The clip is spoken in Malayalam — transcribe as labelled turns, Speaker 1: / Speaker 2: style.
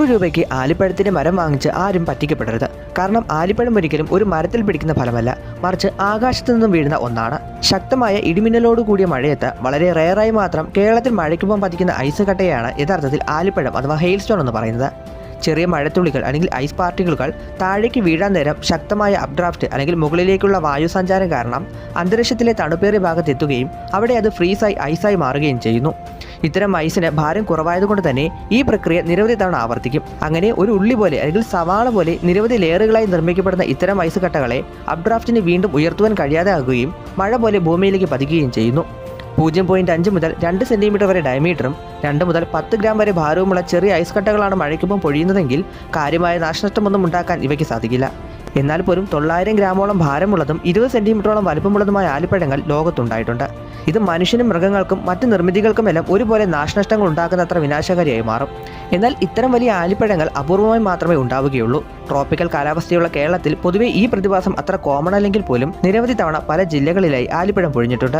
Speaker 1: നൂറ് രൂപയ്ക്ക് ആലിപ്പഴത്തിന്റെ മരം വാങ്ങിച്ച് ആരും പറ്റിക്കപ്പെടരുത്. കാരണം ആലിപ്പഴം ഒരിക്കലും ഒരു മരത്തിൽ പിടിക്കുന്ന ഫലമല്ല. മറിച്ച് ആകാശത്തു നിന്നും വീഴുന്ന ഒന്നാണ്. ശക്തമായ ഇടിമിന്നലോട് കൂടിയ മഴയത്ത് വളരെ റെയറായി മാത്രം കേരളത്തിൽ മഴയ്ക്കൊപ്പം പതിക്കുന്ന ഐസ് കട്ടയാണ് യഥാർത്ഥത്തിൽ ആലിപ്പഴം അഥവാ ഹെയിൽ സ്റ്റോൺ എന്ന് പറയുന്നത്. ചെറിയ മഴത്തുള്ളികൾ അല്ലെങ്കിൽ ഐസ് പാർട്ടിക്കിളുകൾ താഴേക്ക് വീഴാൻ നേരം ശക്തമായ അപ്ഡ്രാഫ്റ്റ് അല്ലെങ്കിൽ മുകളിലേക്കുള്ള വായു സഞ്ചാരം കാരണം അന്തരീക്ഷത്തിലെ തണുപ്പേറിയ ഭാഗത്ത് എത്തുകയും അവിടെ അത് ഫ്രീസായി ഐസായി മാറുകയും ചെയ്യുന്നു. ഇത്തരം ഐസിന് ഭാരം കുറവായതുകൊണ്ട് തന്നെ ഈ പ്രക്രിയ നിരവധി തവണ ആവർത്തിക്കും. അങ്ങനെ ഒരു ഉള്ളി പോലെ അല്ലെങ്കിൽ സവാള പോലെ നിരവധി ലെയറുകളായി നിർമ്മിക്കപ്പെടുന്ന ഇത്തരം ഐസ് കട്ടകളെ അപ്ഡ്രാഫ്റ്റിന് വീണ്ടും ഉയർത്തുവാൻ കഴിയാതെ ആകുകയും മഴ പോലെ ഭൂമിയിലേക്ക് പതിക്കുകയും ചെയ്യുന്നു. പൂജ്യം പോയിന്റ് അഞ്ച് മുതൽ രണ്ട് സെന്റിമീറ്റർ വരെ ഡയമീറ്ററും രണ്ട് മുതൽ പത്ത് ഗ്രാം വരെ ഭാരവുമുള്ള ചെറിയ ഐസ് കട്ടകളാണ് മഴയ്ക്കൊപ്പം പൊഴിയുന്നതെങ്കിൽ കാര്യമായ നാശനഷ്ടമൊന്നും ഉണ്ടാക്കാൻ ഇവയ്ക്ക് സാധിക്കില്ല. എന്നാൽ പോലും തൊള്ളായിരം ഗ്രാമോളം ഭാരമുള്ളതും ഇരുപത് സെന്റിമീറ്ററോളം വലുപ്പമുള്ളതുമായ ആലിപ്പഴങ്ങൾ ലോകത്തുണ്ടായിട്ടുണ്ട്. ഇത് മനുഷ്യനും മൃഗങ്ങൾക്കും മറ്റ് നിർമ്മിതികൾക്കുമെല്ലാം ഒരുപോലെ നാശനഷ്ടങ്ങൾ ഉണ്ടാക്കുന്നത്ര വിനാശകാരിയായി മാറും. എന്നാൽ ഇത്തരം വലിയ ആലിപ്പഴങ്ങൾ അപൂർവമായി മാത്രമേ ഉണ്ടാവുകയുള്ളൂ. ട്രോപ്പിക്കൽ കാലാവസ്ഥയുള്ള കേരളത്തിൽ പൊതുവെ ഈ പ്രതിഭാസം അത്ര കോമൺ അല്ലെങ്കിൽ പോലും നിരവധി തവണ പല ജില്ലകളിലായി ആലിപ്പഴം പൊഴിഞ്ഞിട്ടുണ്ട്.